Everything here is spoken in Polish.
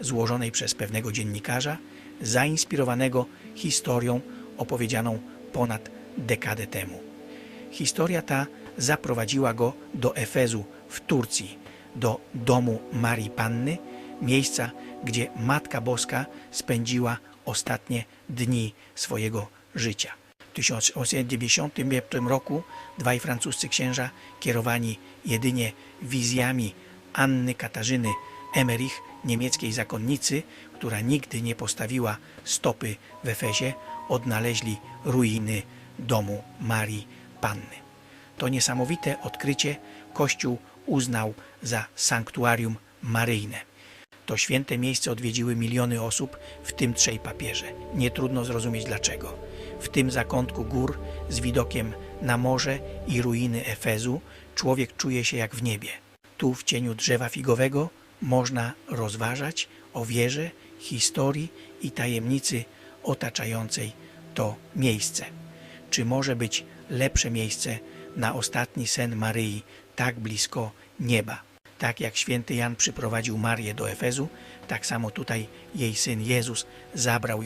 złożonej przez pewnego dziennikarza, zainspirowanego historią opowiedzianą ponad dekadę temu. Historia ta zaprowadziła go do Efezu w Turcji, do domu Marii Panny, miejsca, gdzie Matka Boska spędziła ostatnie dni swojego życia. W 1895 roku dwaj francuscy księża, kierowani jedynie wizjami Anny Katarzyny Emmerich, niemieckiej zakonnicy, która nigdy nie postawiła stopy w Efezie, odnaleźli ruiny domu Marii Panny. To niesamowite odkrycie Kościół uznał za sanktuarium maryjne. To święte miejsce odwiedziły miliony osób, w tym trzej papieże. Nie trudno zrozumieć dlaczego. W tym zakątku gór z widokiem na morze i ruiny Efezu człowiek czuje się jak w niebie. Tu w cieniu drzewa figowego można rozważać o wierze, historii i tajemnicy otaczającej to miejsce. Czy może być lepsze miejsce na ostatni sen Maryi tak blisko nieba? Tak jak święty Jan przyprowadził Marię do Efezu, tak samo tutaj jej syn Jezus zabrał ją